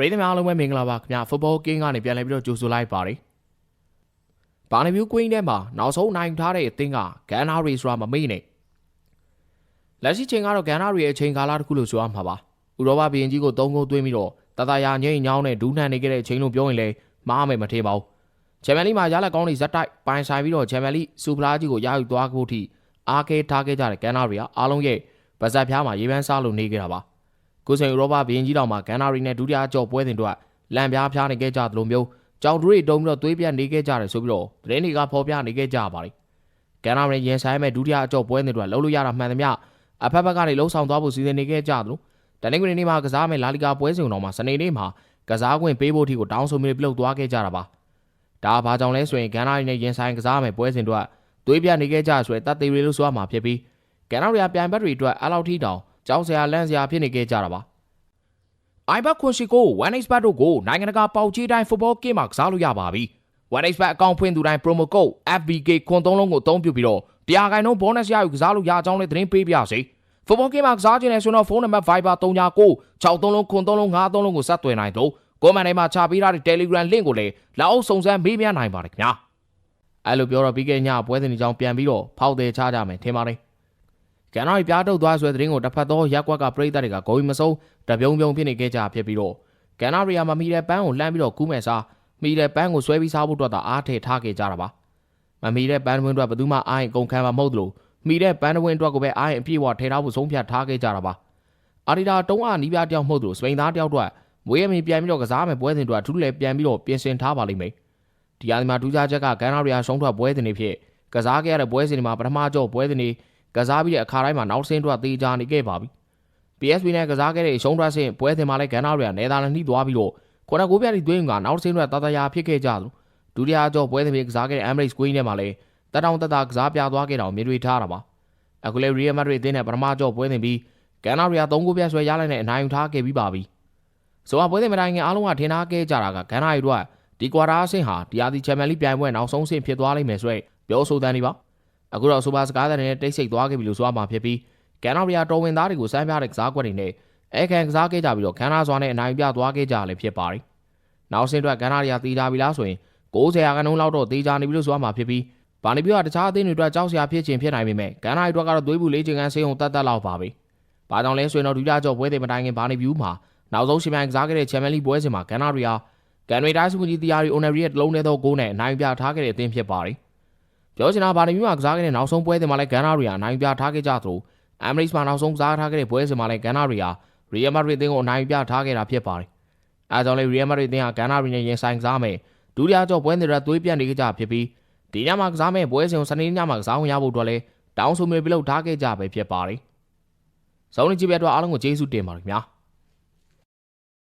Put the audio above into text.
ပရိသတ်များအားလုံးပဲမင်္ဂလာပါခင်ဗျာဖုတ်ဘောကင်းကနေပြန်လည်ပြီးတော့ကြိုဆိုလိုက်ပါတယ်ဘာနဗျူးကွင်းထဲမှာနောက်ဆုံးနိုင်ထားတဲ့အသင်းကဂန်နာရီဆိုတာမမေ့နဲ့လက်ရှိချိန်ကတော့ဂန်နာရီရဲ့အချိန်ကာလတစ်ခုလို့ဆိုရမှာပါဥရောပဘီရင်ကြီးကို၃ဂိုးသွင်းပြီးတော့တတရာငိမ့်ညောင်းနဲ့ဒူးနှံနေခဲ့တဲ့အချိန်လို့ပြောရင်လည်းမှားမယ်မထင်ပါဘူးချန်ပီယံလိမှာရလက်ကောင်းတွေဇက်တိုက်ပိုင်ဆိုင်ပြီးတော့ချန်ပီယံလိစူပလာကြီးကိုရယူသွားဖို့ထိအားခဲထားခဲ့ကြတဲ့ဂန်နာရီကအားလုံးရဲ့ဗဇက်ဖျားမှာရေပန်းစားလို့နေခဲ့တာပါ ကိုစင်ဥရောပဘီရင်ကြီးတောင်မှာဂန်နာရီနဲ့ဒုတိယအကျော်ပွဲစဉ်တို့ကလန်ပြားဖျားနေခဲ့ကြသလိုမျိုးကြောင်ဒူရီတုံးပြီးတော့သွေးပြတ်နေခဲ့ကြတယ်ဆိုပြီးတော့သတင်းတွေကဖော်ပြနေခဲ့ကြပါတယ်ဂန်နာရီရင်ဆိုင်မဲ့ဒုတိယအကျော်ပွဲစဉ်တို့ကလှုပ်လို့ရတာမှန်သမျှအဖက်ဖက်ကနေလှုပ်ဆောင်သွားဖို့စီစဉ်နေခဲ့ကြသလိုတနင်္ဂနွေနေ့မှာကစားမဲ့လာလီဂါပွဲစဉ်တော်မှာစနေနေ့မှာကစားခွင့်ပေးဖို့အထိကိုတောင်းဆိုမှုတွေပြုလုပ်သွားခဲ့ကြတာပါဒါဘာကြောင့်လဲဆိုရင်ဂန်နာရီနဲ့ရင်ဆိုင်ကစားမဲ့ပွဲစဉ်တို့ကသွေးပြတ်နေခဲ့ကြဆိုတဲ့တပ်သေးတွေလို့ဆိုရမှာဖြစ်ပြီးဂန်နာရီကပြိုင်ဘက်တွေအတွက်အလောက်ထိတောင် ကြောက်စရာလန့်စရာဖြစ်နေခဲ့ကြတာပါ iBet ခွန်ရှိကို 1xbet တို့ကိုနိုင်ငံတကာပေါက်ကြီးတိုင်း football game မှာကစားလို့ရပါပြီ။ 1xbet အကောင့်ဖွင့်သူတိုင်း promo code FBK ခွန်သုံးလုံးကိုအသုံးပြုပြီးတော့တရားခိုင်နှုန်း bonus ရယူကစားလို့ရအောင်လည်းသတင်းပေးပြစေ။ football game မှာကစားခြင်းနဲ့ဆိုတော့ဖုန်းနံပါတ် Viber 39 63လုံးခွန်သုံးလုံး53လုံးကိုဆက်သွယ်နိုင်တော့ကိုမန်တိုင်းမှာချပေးထားတဲ့ Telegram link ကိုလည်းလောက်အောင်စုံစမ်းမေးမြန်းနိုင်ပါတယ်ခင်ဗျာ။အဲ့လိုပြောတော့ပြီးခဲ့ညပွဲစဉ်ဒီကြောင်ပြန်ပြီးတော့ဖောက်တယ်ချကြမယ်ထင်ပါတယ်။ ကန်နာရီပြားထုတ်သွားဆိုတဲ့သတင်းကိုတစ်ဖက်သောရက်ကွက်ကပြည်သက်တွေကဂိုးမစုံတပြုံပြုံဖြစ်နေခဲ့ကြဖြစ်ပြီးတော့ကန်နာရီယာမမီတဲ့ပန်းကိုလှမ်းပြီးတော့ကူးမဲ့စားမိတဲ့ပန်းကိုဆွဲပြီးစားဖို့အတွက်သာအားထည့်ထားခဲ့ကြတာပါမမီတဲ့ပန်းတွင်အတွက်ဘယ်သူမှအားရင်ကုန်ခံမှာမဟုတ်သလိုမိတဲ့ပန်းတွင်အတွက်ကိုပဲအားရင်အပြည့်အဝထည့်ထားဖို့ဆုံးဖြတ်ထားခဲ့ကြတာပါအာဒီတာတုံးအားနီးပြတယောက်မဟုတ်သလိုစပိန်သားတယောက်တော့မွေးရမီပြန်ပြီးတော့ကစားမယ်ပွဲစဉ်တွေအထူးလည်းပြန်ပြီးတော့ပြင်ဆင်ထားပါလိမ့်မယ်ဒီအဒီမှာဒူးကြချက်ကကန်နာရီယာရှုံးထွက်ပွဲစဉ်တွေဖြစ်ကစားခဲ့ရတဲ့ပွဲစဉ်တွေမှာပထမကြော့ပွဲစဉ်တွေ ကစားပြီးတဲ့အခါတိုင်းမှာနောက်ဆင်းတော့တေးကြနေခဲ့ပါပြီ PSV နဲ့ကစားခဲ့တဲ့ရှုံးထွက်စဉ်ပွဲစဉ်မှာလည်းကန်နာရီယာနယ်သာလန်နှိသွားပြီးတော့ခုနကကိုပြတီသွင်းကနောက်ဆင်းတော့တတရာဖြစ်ခဲ့ကြသလိုဒုတိယကြော့ပွဲစဉ်တွေကစားခဲ့တဲ့ Emirates Queen ထဲမှာလည်းတတောင်တတကစားပြသွားခဲ့တာကိုမြင်တွေ့ထားတာပါအခုလည်း Real Madrid အသင်းနဲ့ပထမကြော့ပွဲစဉ်ပြီးကန်နာရီယာ3ဂိုးပြဆွဲရလိုက်တဲ့အနိုင်ယူထားခဲ့ပြီးပါပြီဆိုတော့ပွဲစဉ်မတိုင်ခင်အားလုံးကထင်ထားခဲ့ကြတာကကန်နာရီတို့ကဒီကွာတာအဆင့်ဟာဒီယာဒီချန်ပီယံလိပြိုင်ပွဲနောက်ဆုံးဆင့်ဖြစ်သွားလိမ့်မယ်ဆိုတဲ့ပြောဆိုတဲ့နေပါ အခုတော့ဆိုပါစကားတဲ့နဲ့တိတ်ဆိတ်သွားခဲ့ပြီလို့ဆိုရမှာဖြစ်ပြီးကန်နာရီယာတော်ဝင်သားတွေကိုစမ်းပြတဲ့ကစားကွက်တွေနဲ့အဲခံကစားခဲ့ကြပြီးတော့ခန်းနာစွာနဲ့အနိုင်ပြသွားခဲ့ကြလည်းဖြစ်ပါတယ်နောက်ဆင့်အတွက်ကန်နာရီယာတီးကြပြီလားဆိုရင်90ရာခိုင်နှုန်းလောက်တော့တေးကြနေပြီလို့ဆိုရမှာဖြစ်ပြီးဘာနေပြောကတခြားအသင်းတွေအတွက်ကြောက်စရာဖြစ်ခြင်းဖြစ်နိုင်ပေမဲ့ကန်နာရီအတွက်ကတော့သွေးပူလေးချင်ကန်ဆေးုံတတ်တတ်လောက်ပါပဲ။ဘာကြောင့်လဲဆိုရင်တော့ဒုတိယကြော့ပွဲတွေမတိုင်ခင်ဘာနေဗျူးမှာနောက်ဆုံးရှင်မြိုင်ကစားခဲ့တဲ့ချန်ပီယံလိပွဲစဉ်မှာကန်နာရီယာကန်ရီတိုင်းစုကြီးတီယာရီအိုနယ်ရီရဲ့တလုံးထဲသောဂိုးနဲ့အနိုင်ပြထားခဲ့တဲ့အသင်းဖြစ်ပါတယ်။ ပြောချင်တာဘာနေဗျူးမှာကစားခဲ့တဲ့နောက်ဆုံးပွဲတွေမှာလည်းကန်နာရီယာအနိုင်ပြထားခဲ့ကြသလိုအမ်မရစ်မှာနောက်ဆုံးကစားထားခဲ့တဲ့ပွဲစဉ်မှာလည်းကန်နာရီယာရီယယ်မက်ဒရစ်အသင်းကိုအနိုင်ပြထားခဲ့တာဖြစ်ပါတယ်။အဲဒါကြောင့်လည်းရီယယ်မက်ဒရစ်အသင်းဟာကန်နာရီနဲ့ရင်ဆိုင်ကစားမယ်ဒုတိယကြော့ပွဲတွေသွေးပြတ်နေကြဖြစ်ပြီးဒီညမှာကစားမဲ့ပွဲစဉ်ကိုစနေနေ့ညမှာကစားဝင်ရဖို့အတွက်လည်းတောင်းဆိုမျိုးပြုလုပ်ထားခဲ့ကြပဲဖြစ်ပါတယ်။ဇောင်းနေကြည့်ပြတော့အားလုံးကိုကျေးဇူးတင်ပါတယ်ခင်ဗျာ။